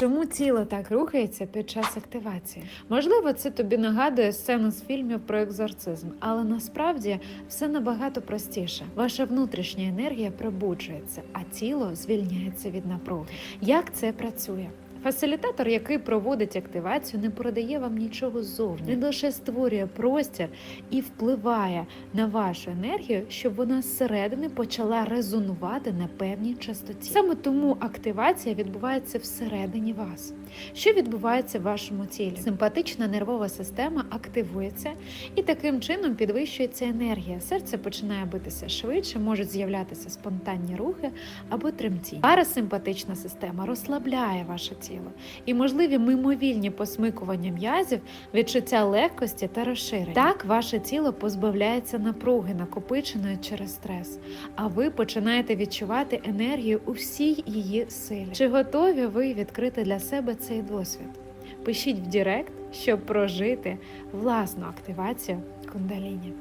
Чому тіло так рухається під час активації? Можливо, це тобі нагадує сцену з фільмів про екзорцизм, але насправді все набагато простіше. Ваша внутрішня енергія пробуджується, а тіло звільняється від напруги. Як це працює? Фасилітатор, який проводить активацію, не передає вам нічого ззовні. Він лише створює простір і впливає на вашу енергію, щоб вона зсередини почала резонувати на певній частоті. Саме тому активація відбувається всередині вас. Що відбувається в вашому тілі? Симпатична нервова система активується і таким чином підвищується енергія. Серце починає битися швидше, можуть з'являтися спонтанні рухи або тремтіння. Парасимпатична система розслабляє ваше тіло і можливі мимовільні посмикування м'язів, відчуття легкості та розширення. Так ваше тіло позбавляється напруги, накопиченої через стрес, а ви починаєте відчувати енергію у всій її силі. Чи готові ви відкрити для себе цей досвід? Пишіть в Директ, щоб прожити власну активацію кундаліні.